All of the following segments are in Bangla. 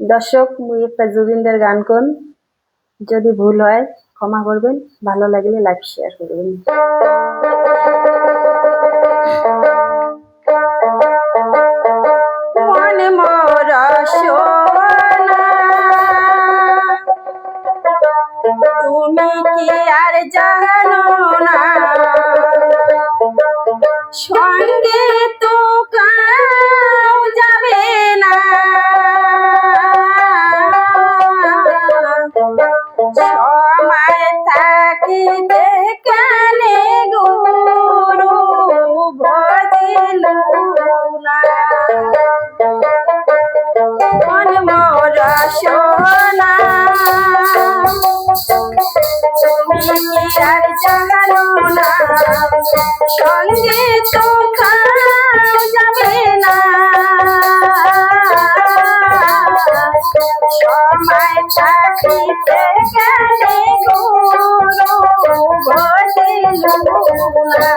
দর্শক মুই একটা জুবিনদের গান কোন? যদি ভুল হয়, ক্ষমা করবেন। ভালো লাগলে লাইক শেয়ার করবেন। তুমি কি আর জানো না? সঙ্গে সোনা তুমি আর জানো না সঙ্গে তো খাওয়া যাবে না সময় থাকিতে গেলে গুরু ঘটিল না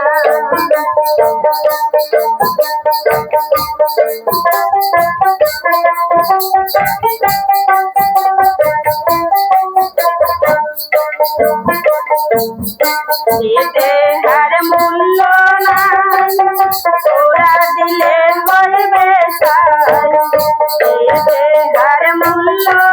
দিতে হার মূল্য নাই তোরা দিলে হইবে দিতে হার মূল্য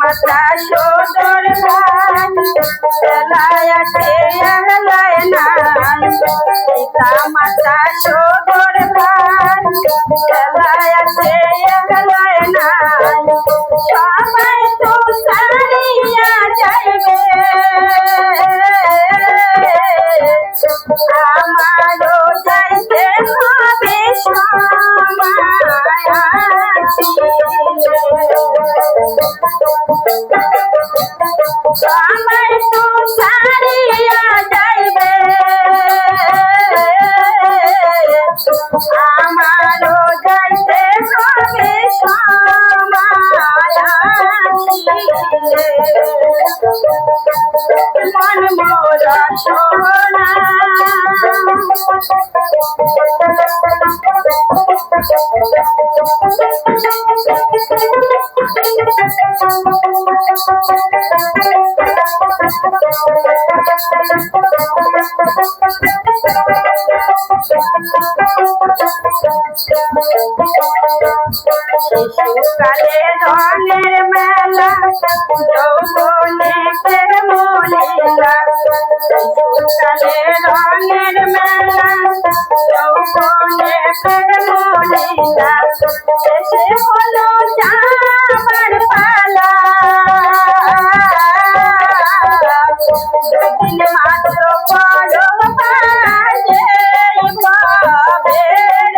মাতা সদর ভাই এলায়াতে এলায় না পিতা মাতা সদর ভাই এলায়াতে এলায় না সবাই মোর শিশুকালে রঙের মেলা যৌবনে প্রেম লীলা।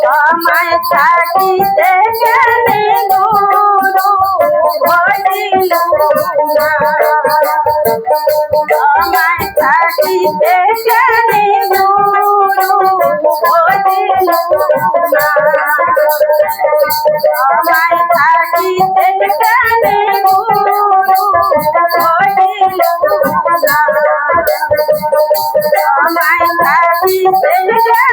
সময় থাকিতে গেলে সময় থাকিতে জানে থাকিতে জানে